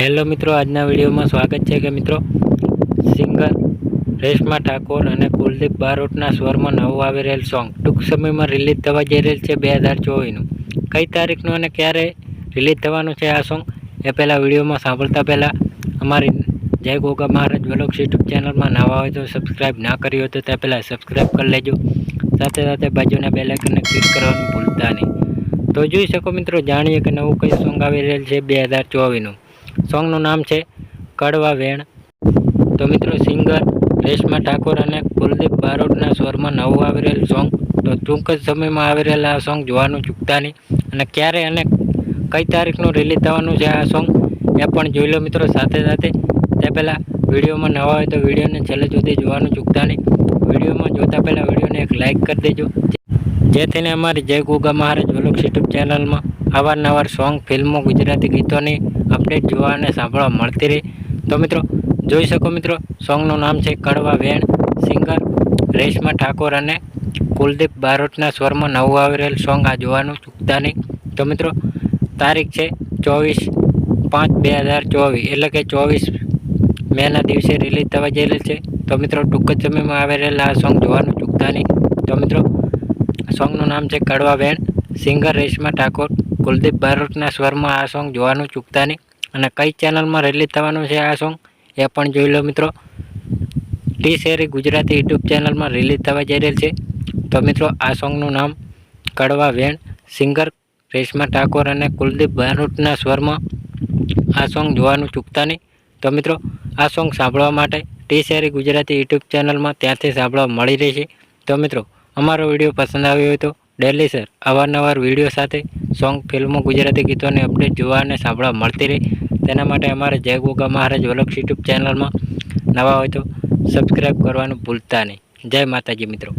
Hello મિત્રો, આજના વિડીયોમાં સ્વાગત છે કે મિત્રો, સિંગર રેશમા ઠાકોર અને કુલદીપ બારોટના સ્વરમાં નવું આવી રહેલ સોંગ ટૂંક સમયમાં રિલીઝ થવા જઈ રહેલ છે બે હજાર ચોવીસનું. કઈ તારીખનું અને ક્યારે રિલીઝ થવાનું છે આ સોંગ એ પહેલાં વિડીયોમાં સાંભળતા પહેલાં અમારી જય ગોગા મહારાજ વ્લોગ્સ યુટ્યુબ ચેનલમાં નવા હોય તો સબસ્ક્રાઈબ ના કરી હોય તો તે પહેલાં સબસ્ક્રાઈબ કરી લેજો. સાથે સાથે બાજુના બેલ આઇકનને ક્લિક કરવાનું ભૂલતા નહીં. તો જોઈ શકો મિત્રો, જાણીએ કે નવું કઈ સોંગ આવી રહેલ છે બે હજાર ચોવીસનું. સોંગનું નામ છે કડવા વેણ. તો મિત્રો સિંગર રેશમા ઠાકોર અને કુલદીપ બારોટના સ્વરમાં નવું આવી સોંગ. તો ટૂંક જ સમયમાં આવી રહેલા આ સોંગ જોવાનું ચૂકતા નહીં. અને ક્યારે અને કઈ તારીખનું રિલીઝ થવાનું છે આ સોંગ એ પણ જોઈ લો મિત્રો સાથે સાથે. તે પહેલાં વિડીયોમાં નવા હોય તો વિડીયોને છેલ્લે સુધી જોવાનું ચૂકતા નહીં. વિડીયોમાં જોતા પહેલાં વિડીયોને એક લાઇક કરી દેજો. જેથીને અમારી જય ગોગા મહારાજ વ્લોગ્સ યુટ્યુબ ચેનલમાં અવારનવાર સોંગ, ફિલ્મો, ગુજરાતી ગીતોની અપડેટ જોવા અને સાંભળવા મળતી રહી. તો મિત્રો, જોઈ શકો મિત્રો સોંગનું નામ છે કડવા વેણ. સિંગર રેશમા ઠાકોર અને કુલદીપ બારોટના સ્વરમાં નવું આવી રહેલ સોંગ આ જોવાનું ચૂકતા નહીં. તો મિત્રો, તારીખ છે ચોવીસ પાંચ બે હજાર ચોવીસ, એટલે કે ચોવીસ મેના દિવસે રિલીઝ થવા જઈ છે. તો મિત્રો, ટૂંક જ સમયમાં રહેલા આ સોંગ જોવાનું ચૂકતા નહીં. તો મિત્રો સોંગનું નામ છે કડવા બેન સિંગર રેશમા ઠાકોર, કુલદીપ બારોટના સ્વરમાં આ સોંગ જોવાનું ચૂકતા નહીં. અને કઈ ચેનલમાં રિલીઝ થવાનું છે આ સોંગ એ પણ જોઈ લો મિત્રો. ટી શેરી ગુજરાતી યુટ્યુબ ચેનલમાં રિલીઝ થવા જઈ રહેલ છે. તો મિત્રો, આ સોંગનું નામ કડવા વેણ, સિંગર રેશમા ઠાકોર અને કુલદીપ બાનુટના સ્વરમાં આ સોંગ જોવાનું ચૂકતા નહીં. તો મિત્રો, આ સોંગ સાંભળવા માટે ટી શેરી ગુજરાતી યુટ્યુબ ચેનલમાં ત્યાંથી સાંભળવા મળી રહેશે તો મિત્રો, અમારો વીડિયો પસંદ આવ્યો હોય તો ડેલી સર. અવારનવાર વીડિયો સાથે સોંગ, ફિલ્મો, ગુજરાતી ગીતોની અપડેટ જોવા અને સાંભળવા મળતી રહી. તેના માટે અમારે જય ગોગા મહારાજ વલભ યુટ્યુબ ચેનલમાં નવા હોય તો સબસ્ક્રાઈબ કરવાનું ભૂલતા નહીં. જય માતાજી મિત્રો.